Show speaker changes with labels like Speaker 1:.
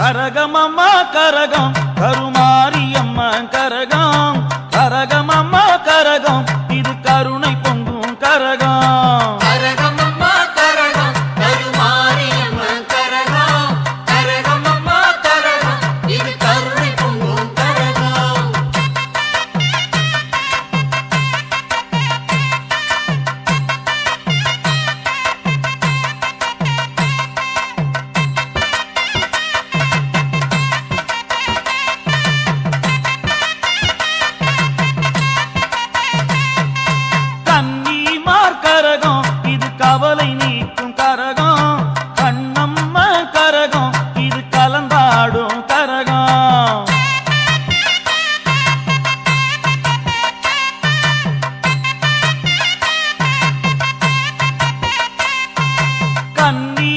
Speaker 1: కరగమమ్మ కరగం. కరుమారి అమ్మ కరగం. కరగమమ్మ கரகம் கண்ணம்ம கரகம் இது கலந்தாடும் கரகம். கண்ணி